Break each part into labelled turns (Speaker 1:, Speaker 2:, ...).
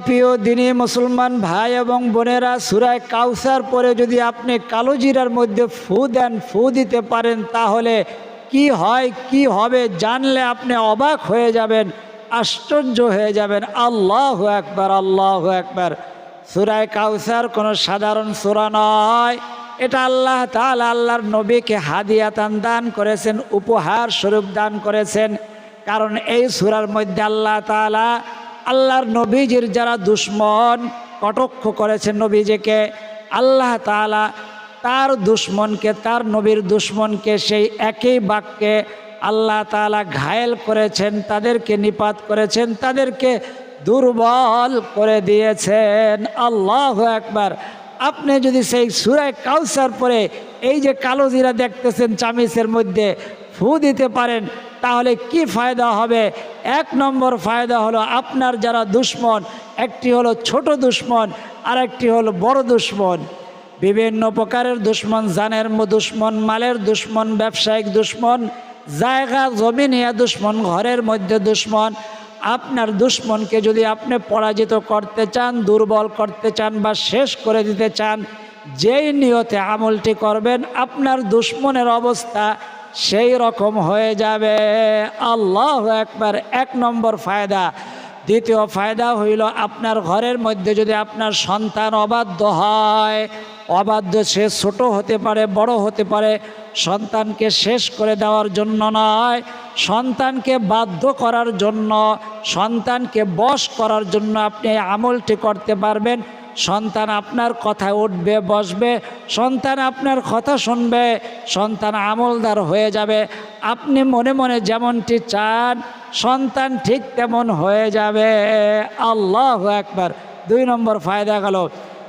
Speaker 1: প্রিয় দিনে মুসলমান ভাই এবং বোনেরা, সুরায় কাউসার পরে যদি আপনি কালো জিরার মধ্যে ফু দেন, ফু দিতে পারেন, তাহলে কি হয়, কি হবে জানলে আপনি অবাক হয়ে যাবেন, আশ্চর্য হয়ে যাবেন। আল্লাহ একবার আল্লাহ একবার সুরায় কাউসার কোনো সাধারণ সুরা নয়। এটা আল্লাহ তাআলা আল্লাহর নবীকে হাদিয়াতান দান করেছেন, উপহার স্বরূপ দান করেছেন। কারণ এই সুরার মধ্যে আল্লাহ তাআলা আল্লাহর নবীজির যারা দুশ্মন কটক্ষ করেছেন নবীজিকে, আল্লাহ তাআলা তার দুশ্মনকে, তার নবীর দুশ্মনকে সেই একই বাক্যে আল্লাহ তাআলা ঘায়েল করেছেন, তাদেরকে নিপাত করেছেন, তাদেরকে দুর্বল করে দিয়েছেন। আল্লাহ একবার আপনি যদি সেই সুরায় কাউসার পরে এই যে কালো জিরা দেখতেছেন চামিসের মধ্যে ফু দিতে পারেন, তাহলে কি ফায়দা হবে? এক নম্বর ফায়দা হলো আপনার যারা দুশ্মন, একটি হলো ছোট দুশ্মন আর একটি হলো বড় দুশ্মন। বিভিন্ন প্রকারের দুশ্মন, জানের দুশ্মন, মালের দুশ্মন, ব্যবসায়িক দুশ্মন, জায়গা, জমি নিয়ে দুশ্মন, ঘরের মধ্যে দুশ্মন। আপনার দুশ্মনকে যদি আপনি পরাজিত করতে চান, দুর্বল করতে চান বা শেষ করে দিতে চান যেই নিয়তে আমলটি করবেন, আপনার দুশ্মনের অবস্থা সেই রকম হয়ে যাবে। আল্লাহ একবার এক নম্বর ফায়দা। দ্বিতীয় ফায়দা হইল আপনার ঘরের মধ্যে যদি আপনার সন্তান অবাধ্য হয়, অবাধ্য সে ছোট হতে পারে, বড় হতে পারে, সন্তানকে শেষ করে দেওয়ার জন্য নয়, সন্তানকে বাধ্য করার জন্য, সন্তানকে বশ করার জন্য আপনি আমলটি করতে পারবেন। সন্তান আপনার কথায় উঠবে, বসবে, সন্তান আপনার কথা শুনবে, সন্তান আমলদার হয়ে যাবে। আপনি মনে মনে যেমনটি চান, সন্তান ঠিক তেমন হয়ে যাবে। আল্লাহ একবার দুই নম্বর ফায়দা গেল।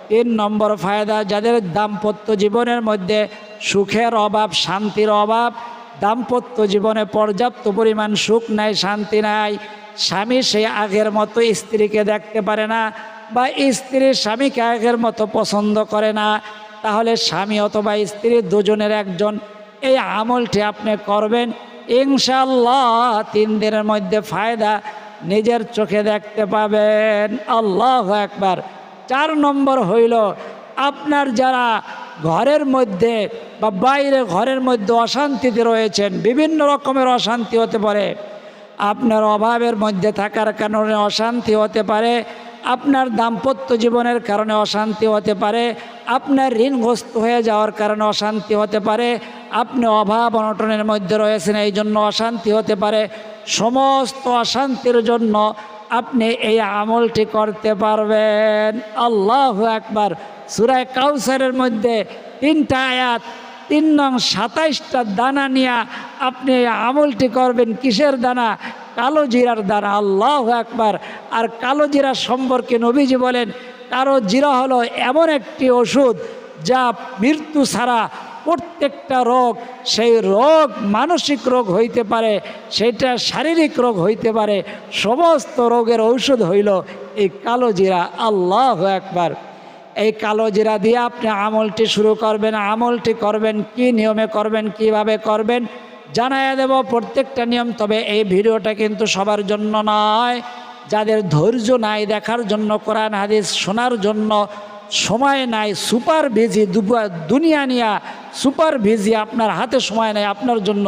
Speaker 1: তিন নম্বর ফায়দা, যাদের দাম্পত্য জীবনের মধ্যে সুখের অভাব, শান্তির অভাব, দাম্পত্য জীবনে পর্যাপ্ত পরিমাণ সুখ নাই, শান্তি নাই, স্বামী সে আগের মতো স্ত্রীকে দেখতে পারে না বা স্ত্রী স্বামীকে আগের মতো পছন্দ করে না, তাহলে স্বামী অথবা স্ত্রী দুজনের একজন। এই আমলটি আপনি করবেন ইনশাল্লাহ তিন দিনের মধ্যে ফায়দা নিজের চোখে দেখতে পাবেন। আল্লাহ একবার চার নম্বর হইল, আপনার যারা ঘরের মধ্যে বা বাইরে ঘরের মধ্যে অশান্তিতে রয়েছেন, বিভিন্ন রকমের অশান্তি হতে পারে। আপনার অভাবের মধ্যে থাকার কারণে অশান্তি হতে পারে আপনার দাম্পত্য জীবনের কারণে অশান্তি হতে পারে, আপনার ঋণগ্রস্ত হয়ে যাওয়ার কারণে অশান্তি হতে পারে, আপনি অভাব অনটনের মধ্যে রয়েছেন এই জন্য অশান্তি হতে পারে। সমস্ত অশান্তির জন্য আপনি এই আমলটি করতে পারবেন। আল্লাহ একবার সুরায় কাউসারের মধ্যে তিনটা আয়াত তিন নং সাতাইশটা দানা নিয়ে আপনি আমলটি করবেন। কিসের দানা? কালো জিরার দানা। আল্লাহ একবার আর কালো জিরা সম্পর্কে নবীজি বলেন, কালো জিরা হলো এমন একটি ওষুধ যা মৃত্যু ছাড়া প্রত্যেকটা রোগ, সেই রোগ মানসিক রোগ হইতে পারে, সেটা শারীরিক রোগ হইতে পারে, সমস্ত রোগের ঔষধ হইল এই কালো জিরা। আল্লাহ একবার এই কালো জিরা দিয়ে আপনি আমলটি শুরু করবেন। আমলটি করবেন কি, নিয়মে করবেন, কীভাবে করবেন, জানাইয়া দেব প্রত্যেকটা নিয়ম। তবে এই ভিডিওটা কিন্তু সবার জন্য নয়। যাদের ধৈর্য নাই দেখার জন্য, কোরআন, হাদিস শোনার জন্য সময় নাই, সুপার ভিজি দুনিয়া নিয়া সুপার ভিজি আপনার হাতে সময় নাই, আপনার জন্য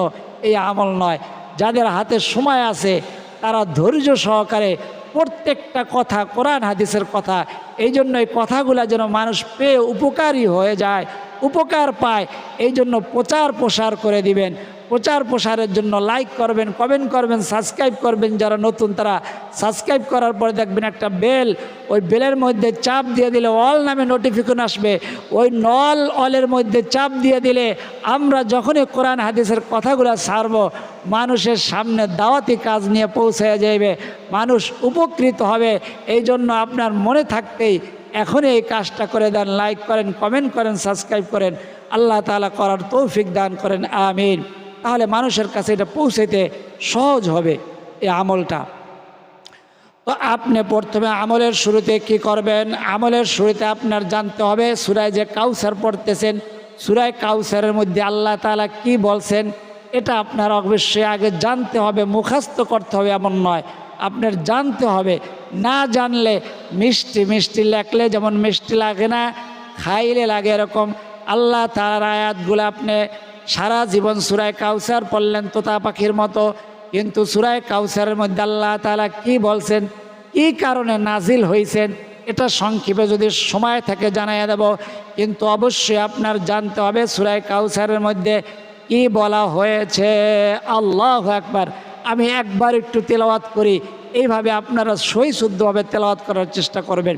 Speaker 1: এই আমল নয়। যাদের হাতে সময় আছে, তারা ধৈর্য সহকারে প্রত্যেকটা কথা কোরআন হাদিসের কথা। এই জন্য এই কথাগুলো যেন মানুষ পেয়ে উপকারী হয়ে যায়, উপকার পায় এই জন্য প্রচার প্রসার করে দিবেন। প্রচার প্রসারের জন্য লাইক করবেন কমেন্ট করবেন সাবস্ক্রাইব করবেন। যারা নতুন তারা সাবস্ক্রাইব করার পরে দেখবেন একটা বেল, ওই বেলের মধ্যে চাপ দিয়ে দিলে অল নামে নোটিফিকেশন আসবে। ওই নল অলের মধ্যে চাপ দিয়ে দিলে আমরা যখনই কোরআন, হাদিসের কথাগুলো ছাড়বো, মানুষের সামনে দাওয়াতি কাজ নিয়ে পৌঁছে যাইবে, মানুষ উপকৃত হবে। এই জন্য আপনার মনে থাকতেই এখনই এই কাজটা করে দেন লাইক করেন কমেন্ট করেন সাবস্ক্রাইব করেন। আল্লাহ তালা করার তৌফিক দান করেন, আমিন। তাহলে মানুষের কাছে এটা পৌঁছাইতে সহজ হবে এই আমলটা। তো আপনি প্রথমে আমলের শুরুতে কি করবেন? আমলের শুরুতে আপনার জানতে হবে, সুরায় যে কাউসার পড়তেছেন, সুরায় কাউসারের মধ্যে আল্লাহ তালা কি বলছেন? এটা আপনার অবশ্যই আগে জানতে হবে মুখাস্ত করতে হবে, এমন নয়। আপনার জানতে হবে, না জানলে মিষ্টি মিষ্টি লেখলে যেমন মিষ্টি লাগে না, খাইলে লাগে এরকম। আল্লাহ তার আয়াতগুলো আপনি সারা জীবন সুরায় কাউসার পড়লেন তোতা পাখির মতো। কিন্তু সুরায় কাউসারের মধ্যে আল্লাহ তালা কি বলছেন? কি কারণে নাজিল হয়েছেন এটা সংক্ষেপে যদি সময় থাকে জানাইয়া দেব। কিন্তু অবশ্যই আপনার জানতে হবে সুরায় কাউসারের মধ্যে কি বলা হয়েছে। আল্লাহ একবার আমি একবার একটু তেলাওয়াত করি। এইভাবে আপনারা সই শুদ্ধভাবে তেলাওয়াত করার চেষ্টা করবেন।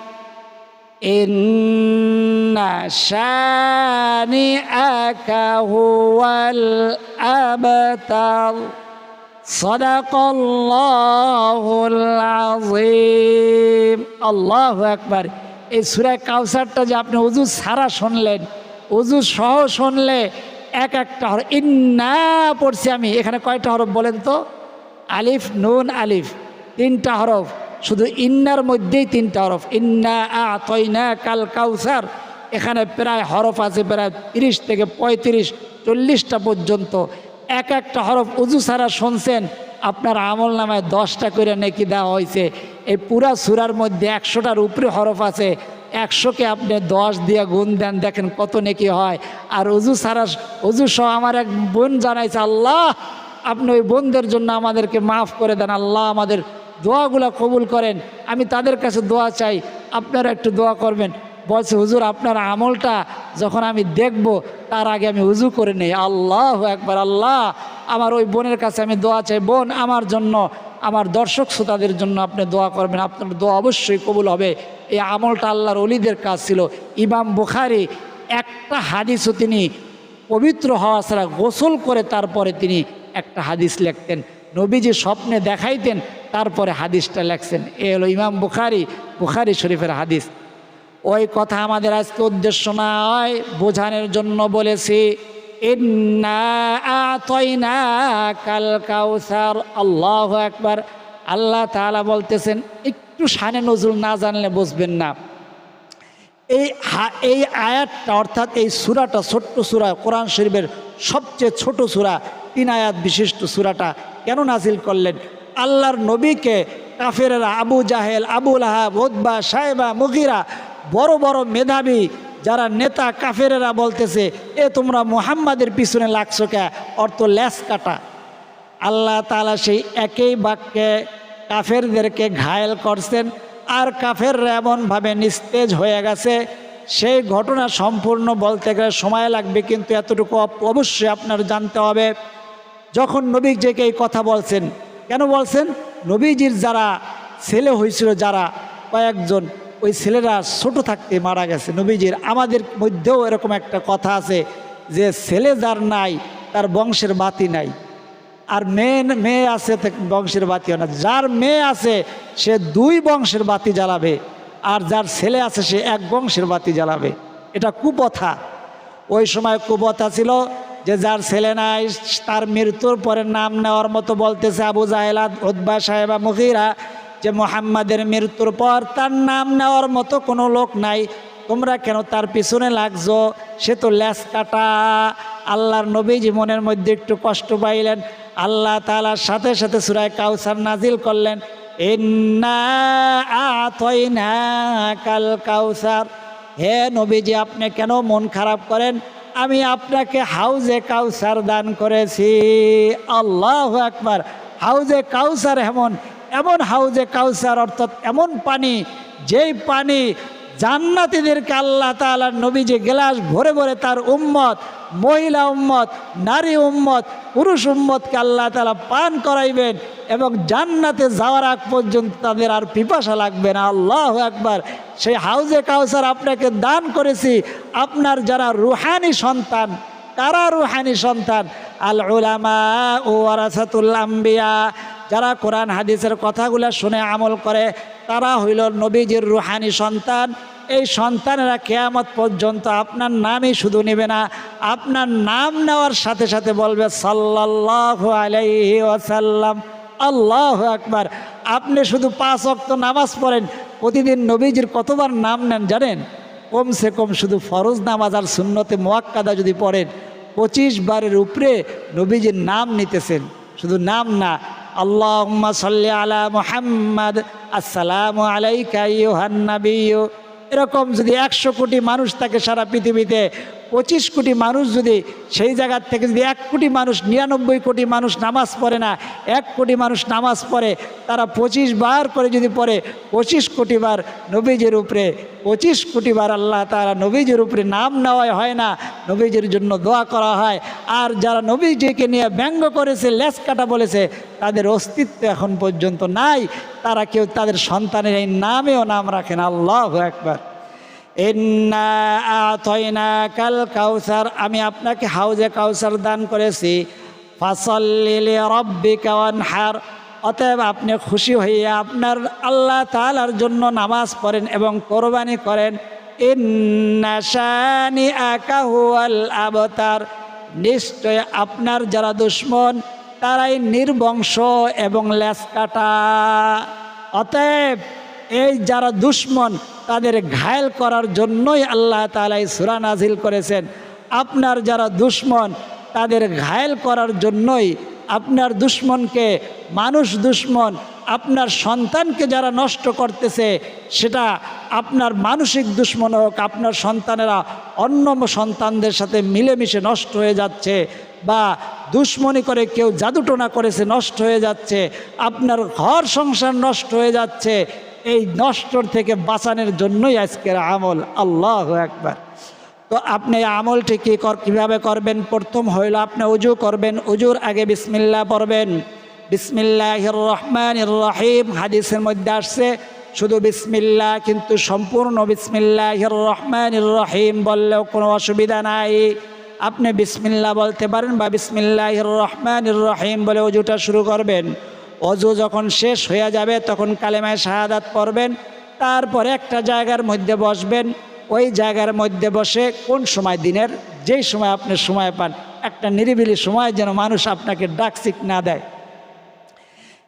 Speaker 1: إن شانئك هو الأبتر صدق الله العظيم الله أكبر এই সুরা কাউসারটা যে আপনি উজু সারা শুনলেন উজু সহ শুনলে এক একটা হরফ ইন্না পড়ছি আমি এখানে কয়টা হরফ বলেন তো আলিফ নুন আলিফ তিনটা হরফ শুধু ইন্নার মধ্যেই তিনটা হরফ। ইন্না আ তৈনা কাল কাউসার। এখানে প্রায় হরফ আছে প্রায় তিরিশ থেকে পঁয়ত্রিশ, চল্লিশটা পর্যন্ত। এক একটা হরফ উজু ছাড়া শুনছেন, আপনার আমল নামায় দশটা করে নেকি দেওয়া হয়েছে। এই পুরা সুরার মধ্যে একশোটার উপরে হরফ আছে। একশোকে আপনি দশ দিয়ে গুণ দেন, দেখেন কত নেকি হয়। আর উজু ছাড়া উজু সহ আমার এক বোন জানাইছে, আল্লাহ, আপনি ওই বোনদের জন্য আমাদেরকে মাফ করে দেন। আল্লাহ আমাদের দোয়াগুলো কবুল করেন। আমি তাদের কাছে দোয়া চাই, আপনারা একটু দোয়া করবেন। বলছে, হুজুর, আপনার আমলটা যখন আমি দেখব, তার আগে আমি উজু করে নেই। আল্লাহ একবার আল্লাহ! আমার ওই বোনের কাছে আমি দোয়া চাই, বোন, আমার জন্য, আমার দর্শক শ্রোতাদের জন্য আপনি দোয়া করবেন। আপনার দোয়া অবশ্যই কবুল হবে। এই আমলটা আল্লাহর অলিদের কাজ ছিল। ইমাম বুখারি একটা হাদিসও তিনি পবিত্র হওয়া ছাড়া গোসল করে তারপরে তিনি একটা হাদিস লিখতেন। নবীজি স্বপ্নে দেখাইতেন, তারপরে হাদিসটা লেখছেন। এ হলো ইমাম বুখারি বুখারি শরীফের হাদিস। ওই কথা আমাদের আজকে উদ্দেশ্য নয়, বোঝানোর জন্য বলেছি কাল কাউসার। আল্লাহ একবার আল্লাহ তালা বলতেছেন, একটু সানে নজরুল না জানলে বুঝবেন না। এই এই আয়াতটা অর্থাৎ এই সুরাটা ছোট্ট সুরা, কোরআন শরীফের সবচেয়ে ছোট সুরা তিন আয়াত বিশিষ্ট সুরাটা কেন নাজিল করলেন? আল্লাহর নবীকে কাফেরেরা আবু জাহেল আবুল আহাব ওদবা সাহেবা মুগিরা বড় বড় মেধাবী যারা নেতা কাফেরেরা বলতেছে, এ তোমরা মুহাম্মাদের পিছনে লাগছো কে? অর্থ ল্যাস কাটা। আল্লাহ তালা সেই একই বাক্যে কাফেরদেরকে ঘায়েল করছেন, আর কাফেররা এমনভাবে নিস্তেজ হয়ে গেছে। সেই ঘটনা সম্পূর্ণ বলতে গেলে সময় লাগবে, কিন্তু এতটুকু অবশ্যই আপনার জানতে হবে। যখন নবীজিকে এই কথা বলছেন, কেন বলছেন? নবীজির যারা ছেলে হয়েছিল, যারা কয়েকজন, ওই ছেলেরা ছোট থাকতে মারা গেছে। নবীজির আমাদের মধ্যেও এরকম একটা কথা আছে যে, ছেলে যার নাই, তার বংশের বাতি নাই। আর মেয়ে মেয়ে আছে বংশের বাতিও না। যার মেয়ে আছে, সে দুই বংশের বাতি জ্বালাবে। আর যার ছেলে আছে, সে এক বংশের বাতি জ্বালাবে। এটা কুপথা। ওই সময় কুপথা ছিল যে যার ছেলে নাই, তার মৃত্যুর পরে নাম নেওয়ার মতো বলতেছে আবু জাহেলা উদ্বা সাহেবা মুখিরা যে মোহাম্মদের মৃত্যুর পর তার নাম নেওয়ার মতো কোনো লোক নাই। তোমরা কেন তার পিছনে লাগছো? সে তো ল্যাস কাটা আল্লাহর নবীজি মনের মধ্যে একটু কষ্ট পাইলেন। আল্লাহ তালার সাথে সাথে সুরায় কাউসার নাজিল করলেন। কাল কাউসার। হে নবীজি, আপনি কেন মন খারাপ করেন? আমি আপনাকে হাউজে কাউসার দান করেছি। আল্লাহ একবার হাউজে কাউসার এমন এমন হাউজে কাউসার অর্থাৎ এমন পানি, যেই পানি জান্নাতীদেরকে আল্লাহ তালার নবী যে গেলাস ভরে ভরে তার উম্মত, মহিলা উম্মত, নারী উম্মত, পুরুষ উম্মতকে আল্লাহ তালা পান করাইবেন এবং জান্নাতে যাওয়ার আগ পর্যন্ত তাদের আর পিপাসা লাগবে না। আল্লাহ একবার সেই হাউজে কাউসার আপনাকে দান করেছি। আপনার যারা রুহানি সন্তান তারা রুহানি সন্তান? আল ও আরাসাতুল আম্বিয়া। যারা কোরআন হাদিসের কথাগুলো শুনে আমল করে, তারা হইল নবীজির রুহানি সন্তান। এই সন্তানেরা কেয়ামত পর্যন্ত আপনার নামই শুধু নেবে না, আপনার নাম নেওয়ার সাথে সাথে বলবে সাল্লাহ আলাইহি ওয়াসাল্লাম, আল্লাহ একবার আপনি শুধু পাঁচ অক্ত নামাজ পড়েন, প্রতিদিন নবীজির কতবার নাম নেন জানেন? কমসে কম শুধু ফরজ নামাজ আর সুন্নতে মোয়াক্কাদা যদি পড়েন, পঁচিশ বারের উপরে নবীজির নাম নিতেছেন। শুধু নাম না আল্লাহ صل على محمد السلام عليك ايها النبي এরকম যদি একশো কোটি মানুষ তাকে সারা পৃথিবীতে পঁচিশ কোটি মানুষ যদি সেই জায়গার থেকে যদি এক কোটি মানুষ, নিরানব্বই কোটি মানুষ নামাজ পড়ে না, এক কোটি মানুষ নামাজ পড়ে, তারা পঁচিশ বার করে যদি পড়ে, পঁচিশ কোটি বার নবীজির উপরে, পঁচিশ কোটি বার আল্লাহ তারা নবীজের উপরে নাম নেওয়া হয় না, নবীজের জন্য দোয়া করা হয়। আর যারা নবীজিকে নিয়ে ব্যঙ্গ করেছে লেস কাটা বলেছে, তাদের অস্তিত্ব এখন পর্যন্ত নাই। তারা কেউ তাদের সন্তানের এই নামেও নাম রাখেন আল্লাহ একবার কাল কাউসার আমি আপনাকে হাউজে কাউসার দান করেছি। ফাসল্লিলে রব্বি কাওয়ান হার অতএব আপনি খুশি হইয়া আপনার আল্লাহ তালার জন্য নামাজ পড়েন এবং কোরবানি করেন। ইন্নাশানি আকাহুয়াল আবতার নিশ্চয় আপনার যারা দুশ্মন, তারাই নির্বংশ এবং লেস কাটা অতএব এই যারা দুশ্মন, তাদের ঘায়েল করার জন্যই আল্লাহ তালাই সুরা নাজিল করেছেন। আপনার যারা দুশ্মন, তাদের ঘায়েল করার জন্যই আপনার দুশ্মনকে, মানুষ দুশ্মন, আপনার সন্তানকে যারা নষ্ট করতেছে, সেটা আপনার মানসিক দুশ্মন হোক, আপনার সন্তানেরা অন্য সন্তানদের সাথে মিলেমিশে নষ্ট হয়ে যাচ্ছে বা দুশ্মনী করে কেউ জাদুটোনা করেছে, নষ্ট হয়ে যাচ্ছে, আপনার ঘর সংসার নষ্ট হয়ে যাচ্ছে এই নষ্টর থেকে বাঁচানোর জন্যই আজকের আমল। আল্লাহ একবার তো আপনি আমলটি কী কর কীভাবে করবেন? প্রথম হইল আপনি উজু করবেন। উজুর আগে বিসমিল্লা পড়বেন। বিসমিল্লাহ রহমান রহিম। হাদিসের মধ্যে আসছে, শুধু বিসমিল্লা কিন্তু সম্পূর্ণ বিসমিল্লাহ রহমান রহিম বললেও কোনো অসুবিধা নাই। আপনি বিসমিল্লা বলতে পারেন বা বিসমিল্লাহ রহমান রহিম বলে উজুটা শুরু করবেন। অজু যখন শেষ হয়ে যাবে, তখন কালেমায় শাহাদাত পড়বেন। তারপরে একটা জায়গার মধ্যে বসবেন। ওই জায়গার মধ্যে বসে কোন সময় দিনের? যেই সময় আপনি সময় পান। একটা নিরিবিলি সময় যেন মানুষ আপনাকে ডাকসিক না দেয়।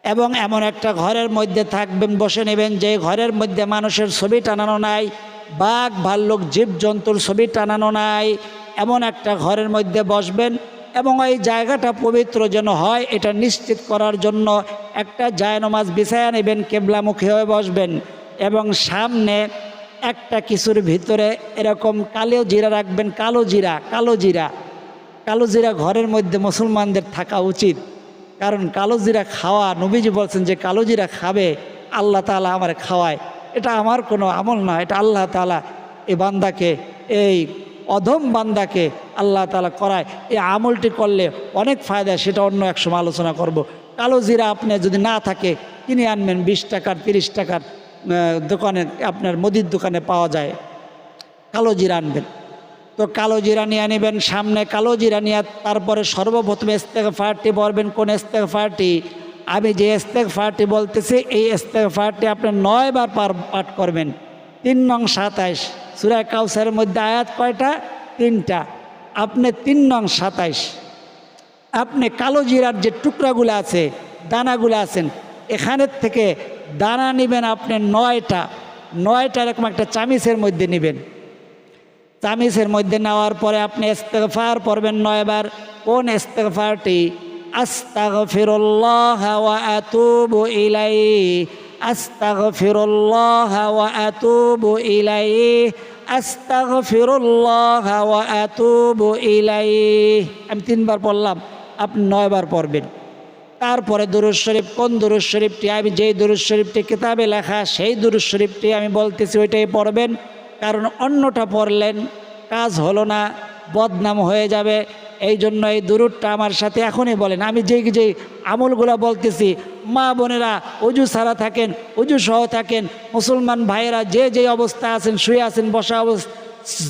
Speaker 1: এবং এমন একটা ঘরের মধ্যে থাকবেন, বসে নেবেন, যে ঘরের মধ্যে মানুষের ছবি টানানো নাই, বাঘ, ভাল্লুক, জীবজন্তুর ছবি টানানো নাই। এমন একটা ঘরের মধ্যে বসবেন। এবং ওই জায়গাটা পবিত্র যেন হয়, এটা নিশ্চিত করার জন্য একটা জায়নমাজ বিছায়া নেবেন, কেবলামুখী হয়ে বসবেন এবং সামনে একটা কিছুর ভিতরে এরকম কালো জিরা রাখবেন, কালো জিরা কালো জিরা। কালো জিরা ঘরের মধ্যে মুসলমানদের থাকা উচিত। কারণ কালো জিরা খাওয়া, নবীজি বলছেন যে কালো জিরা খাবে, আল্লাহ তালা আমার খাওয়ায়। এটা আমার কোনো আমল না, এটা আল্লাহ তালা এই বান্দাকে এই অধম বান্দাকে আল্লাহ তালা করায়। এই আমলটি করলে অনেক ফায়দা, সেটা অন্য এক সময় আলোচনা করব। কালো জিরা আপনি যদি না থাকে, কিনে আনবেন, বিশ টাকার, তিরিশ টাকার দোকানে, আপনার মুদির দোকানে পাওয়া যায়। কালো জিরা আনবেন। তো কালো জিরা নিয়ে নেবেন সামনে কালো জিরা নিয়ে তারপরে সর্বপ্রথম ফায়ারটি পড়বেন, কোন ফায়ারটি আমি যে ফায়ারটি বলতেছি, এই ফায়ারটি আপনি নয়বার পার, পাঠ করবেন। তিন নং সাতাইশ। সুরায় কাউসারের মধ্যে আয়াত কয়টা? তিনটা। আপনি তিন নং সাতাইশ। আপনি কালো জিরার যে টুকরাগুলো আছে, দানাগুলো আছেন, এখানের থেকে দানা নেবেন আপনি নয়টা। নয়টা এরকম একটা চামিচের মধ্যে নেবেন। চামিচের মধ্যে নেওয়ার পরে আপনি ইস্তেগফার পড়বেন নয়বার। কোন আস্তাগফিরুল্লাহ ওয়া আতুবু আস্তাগফিরুল্লাহ ওয়া আতুবু ইলাইহি, আস্তাগফিরুল্লাহ ওয়া আতুবু ইলাইহি। আমি তিনবার পড়লাম, আপনি নয়বার পড়বেন। তারপরে দুরুজ শরীফ, কোন দুরুজ শরীফটি? আমি যেই দুরুজ শরীফটি কিতাবে লেখা, সেই দুরুজ শরীফটি আমি বলতেছি, ওইটাই পড়বেন। কারণ অন্যটা পড়লেন, কাজ হলো না, বদনাম হয়ে যাবে এই জন্য এই দুরুদটা আমার সাথে এখনই বলেন। আমি যেই যেই আমলগুলো বলতেছি, মা বোনেরা অজু ছাড়া থাকেন, অজু সহ থাকেন, মুসলমান ভাইয়েরা যে যে অবস্থা আছেন, শুয়ে আছেন, বসা অবস্থা,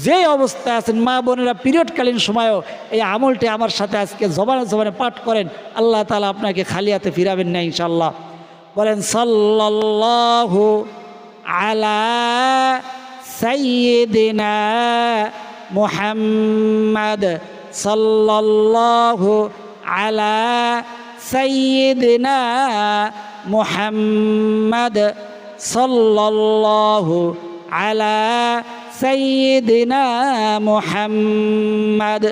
Speaker 1: যে অবস্থায় আছেন, মা বোনেরা পিরিয়ডকালীন সময়ও এই আমলটি আমার সাথে আজকে জবানে জবানে পাঠ করেন। আল্লাহ তালা আপনাকে খালি হাতে ফিরাবেন না ইনশাল্লাহ বলেন, সাল্লাল্লাহু আলা সাইয়্যিদিনা মুহাম্মাদ সাল্লাল্লাহু আলা সাইয়্যিদিনা মুহাম্মাদ সাল্লাল্লাহু আলা সাইয়্যিদিনা মুহাম্মাদ।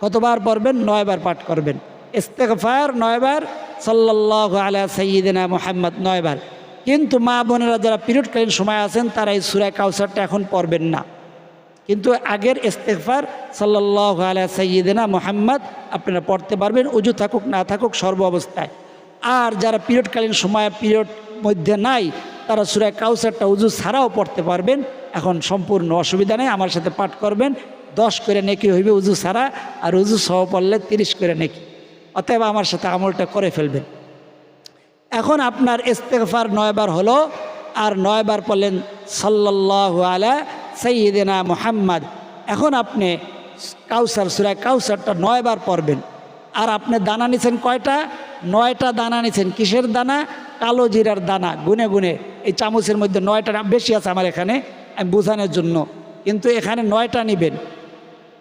Speaker 1: কতবার পড়বেন? নয়বার পাঠ করবেন। ইস্তেগফার নয়বার, সাল্লাল্লাহু আলা সাইয়্যিদিনা মুহাম্মদ নয়বার। কিন্তু মা বোনেরা যারা পিরিয়ডকালীন সময় আছেন, তারা এই সুরায় কাউসারটা এখন পড়বেন না। কিন্তু আগের ইস্তেগফার সাল্লাল্লাহু আলা সাইয়্যিদিনা মুহাম্মদ, আপনারা পড়তে পারবেন, উজু থাকুক, না থাকুক, সর্ব অবস্থায়। আর যারা পিরিয়ডকালীন সময়, পিরিয়ড মধ্যে নাই, তারা সুরায় কাউসারটা উজু ছাড়াও পড়তে পারবেন। এখন সম্পূর্ণ অসুবিধা নেই, আমার সাথে পাঠ করবেন। দশ করে নেকি হইবে উজু ছাড়া, আর উজু সহ পড়লে তিরিশ করে নেকি। অতএব আমার সাথে আমলটা করে ফেলবেন। এখন আপনার ইস্তেগফার নয়বার হলো, আর নয়বার পড়লেন সাল্লাল্লাহু আলা সৈয়দিনা মুহাম্মদ। এখন আপনি কাউসার সুরায় কাউসারটা নয়বার পড়বেন। আর আপনি দানা নিছেন কয়টা? নয়টা দানা নিছেন। কিসের দানা? কালো জিরার দানা। গুনে গুনে। এই চামচের মধ্যে নয়টা বেশি আছে আমার এখানে, আমি বোঝানোর জন্য। কিন্তু এখানে নয়টা নেবেন।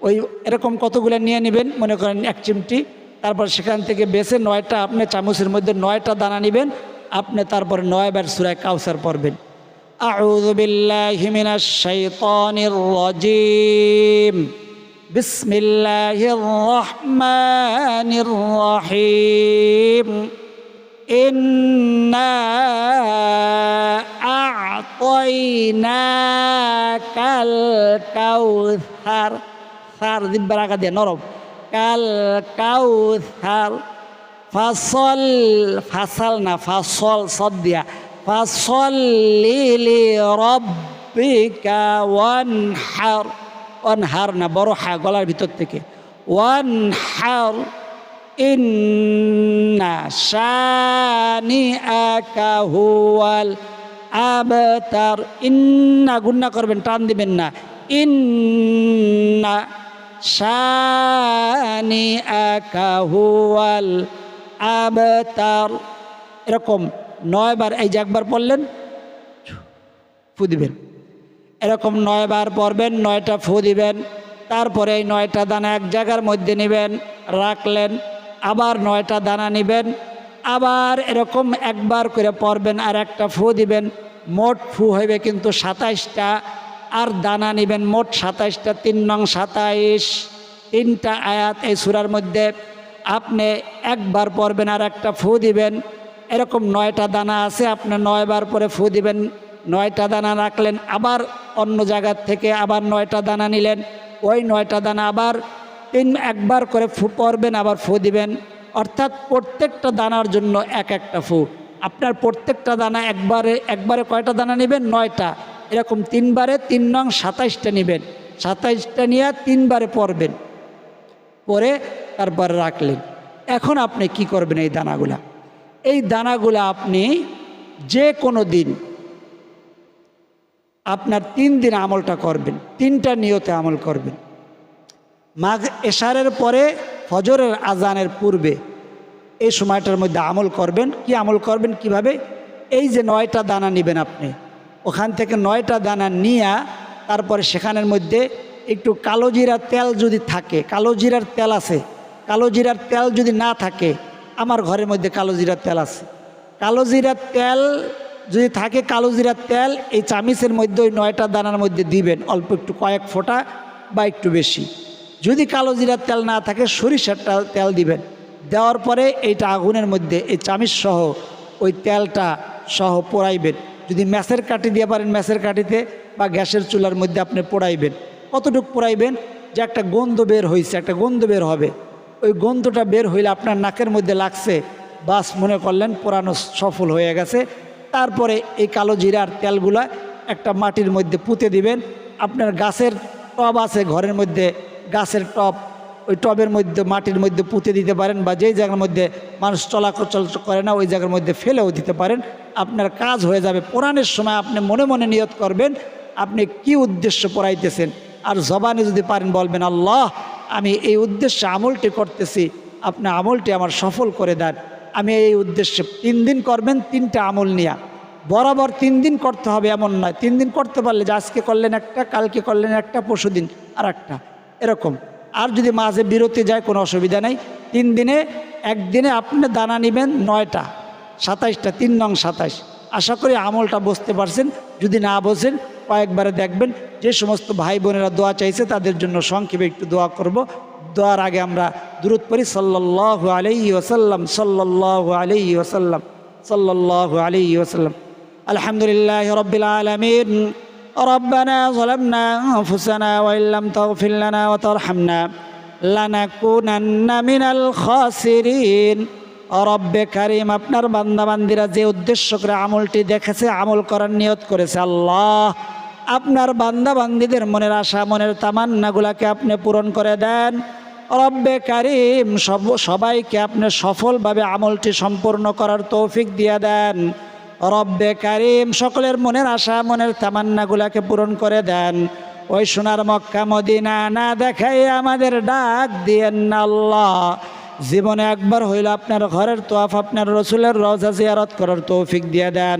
Speaker 1: ওই এরকম কতগুলো নিয়ে নেবেন? মনে করেন এক চিমটি। তারপর সেখান থেকে বেছে নয়টা আপনি চামচের মধ্যে নয়টা দানা নেবেন। আপনি তারপরে নয়বার সুরায় কাউসার পড়বেন। أعوذ بالله من الشيطان الرجيم بسم الله الرحمن الرحيم إنا أعطيناك الكوثر ثار ذي براغة دي نرب كالكوثر فصل فصلنا فصل صديا ফাসল সদ দিয়া ফাসল লিলি রব্বিকা ওয়ানহার ওয়ানহার না, বড় হা, গলার ভিতর থেকে। ওয়ানহার, ইন্না শানি আকা হুয়াল আবতার। ইন্না গুন্না করবেন, টান দিবেন না। ইন্না শানি আকা হুয়াল আবতার। এরকম নয়বার, এই যে একবার পড়লেন, ফু দিবেন। এরকম নয়বার পড়বেন, নয়টা ফু দিবেন, তারপরে এই নয়টা দানা এক জায়গার মধ্যে নেবেন, রাখলেন, আবার নয়টা দানা নেবেন, আবার এরকম একবার করে পড়বেন আর একটা ফু দিবেন, মোট ফু হইবে কিন্তু সাতাইশটা, আর দানা নেবেন মোট সাতাইশটা, তিন নং সাতাইশ, তিনটা আয়াত এই সুরার মধ্যে। আপনি একবার পড়বেন আর একটা ফু দিবেন এরকম নয়টা দানা আছে, আপনি নয়বার পরে ফু দিবেন, নয়টা দানা রাখলেন, আবার অন্য জায়গার থেকে আবার নয়টা দানা নিলেন, ওই নয়টা দানা আবার তিন একবার করে ফু পরবেন, আবার ফু দিবেন। অর্থাৎ প্রত্যেকটা দানার জন্য এক একটা ফু। আপনার প্রত্যেকটা দানা একবারে একবারে কয়টা দানা নেবেন? নয়টা। এরকম তিনবারে তিন নং সাতাইশটা নেবেন। সাতাইশটা নিয়ে তিনবারে পরবেন। পরে তারপরে রাখলেন। এখন আপনি কি করবেন এই দানাগুলা? এই দানাগুলো আপনি যে কোনো দিন আপনার তিন দিন আমলটা করবেন, তিনটা নিয়তে আমল করবেন। মাঘ এশারের পরে ফজরের আজানের পূর্বে এই সময়টার মধ্যে আমল করবেন। কি আমল করবেন কীভাবে? এই যে নয়টা দানা নেবেন আপনি, ওখান থেকে নয়টা দানা নিয়ে তারপরে সেখানের মধ্যে একটু কালো জিরার তেল যদি থাকে, কালো জিরার তেল আছে, কালো জিরার তেল যদি না থাকে আমার ঘরের মধ্যে কালো জিরার তেল আছে। কালো জিরার তেল যদি থাকে কালো জিরার তেল, এই চামিচের মধ্যে ওই নয়টা দানার মধ্যে দিবেন। অল্প একটু কয়েক ফোঁটা বা একটু বেশি। যদি কালো জিরার তেল না থাকে, সরিষার তেল দিবেন। দেওয়ার পরে এইটা আগুনের মধ্যে, এই চামিচ সহ ওই তেলটা সহ পোড়াইবেন। যদি ম্যাসের কাঠি দিয়ে পারেন ম্যাসের কাঠিতে বা গ্যাসের চুলার মধ্যে আপনি পোড়াইবেন। কতটুকু পোড়াইবেন? যে একটা গন্ধ বের হয়েছে একটা গন্ধ বের হবে। ওই গন্ধটা বের হইলে আপনার নাকের মধ্যে লাগছে। বাস মনে করলেন পোড়ানো সফল হয়ে গেছে। তারপরে এই কালো জিরার তেলগুলা একটা মাটির মধ্যে পুঁতে দিবেন। আপনার গাছের টব আছে ঘরের মধ্যে, গাছের টব। ওই টবের মধ্যে, মাটির মধ্যে পুঁতে দিতে পারেন বা যেই জায়গার মধ্যে মানুষ চলাচল করে না, ওই জায়গার মধ্যে ফেলেও দিতে পারেন। আপনার কাজ হয়ে যাবে। পোড়ানোর সময় আপনি মনে মনে নিয়ত করবেন, আপনি কি উদ্দেশ্য পড়াইতেছেন? আর জবানে যদি পারেন বলবেন, আল্লাহ আমি এই উদ্দেশ্যে আমলটি করতেছি। আপনি আমলটি আমার সফল করে দেন। আমি এই উদ্দেশ্যে তিন দিন করবেন, তিনটা আমল নিয়া। বরাবর তিন দিন করতে হবে এমন নয়। তিন দিন করতে পারলে যে আজকে করলেন একটা, কালকে করলেন একটা, পরশু দিন আর একটা এরকম। আর যদি মাঝে বিরতি যায়, কোনো অসুবিধা নেই। তিন দিনে, একদিনে আপনি দানা নেবেন নয়টা, সাতাইশটা, তিন নং সাতাইশ। আশা করি আমলটা বুঝতে পারছেন। যদি না বোঝেন কয়েকবারে দেখবেন যে সমস্ত ভাই বোনেরা দোয়া চাইছে তাদের জন্য সংক্ষেপে একটু দোয়া করব দোয়ার আগে আমরা দূরত পড়ি সাল্লাহ আলাইহি ওসাল্লাম সাল্লাহ আলাইহি ওসাল্লাম সাল্লাহ আলাইহি ওসাল্লাম আলহামদুলিল্লাহ রবিল আলমিন ربنا ظلمنا أنفسنا وإن لم تغفر لنا وترحمنا لنكونن من الخاسرين রব্বে কারিম আপনার বান্দাবান্দিরা যে উদ্দেশ্য করে আমলটি দেখেছে আমল করার নিয়ত করেছে আল্লাহ আপনার বান্দাবান্দিদের মনের আশা, মনের তামান্নাগুলাকে আপনি পূরণ করে দেন। রব্বে কারিম সব, সবাইকে আপনি সফলভাবে আমলটি সম্পূর্ণ করার তৌফিক দিয়ে দেন। রব্বে কারিম সকলের মনের আশা, মনের তামান্নাগুলাকে পূরণ করে দেন। ওই সোনার মক্কা মদিনা না দেখাই আমাদের ডাক দিয়েন না আল্লাহ। জীবনে একবার হইল আপনার ঘরের তোয়াফ, আপনার রসুলের রওজা জিয়ারত করার তৌফিক দিয়ে দেন।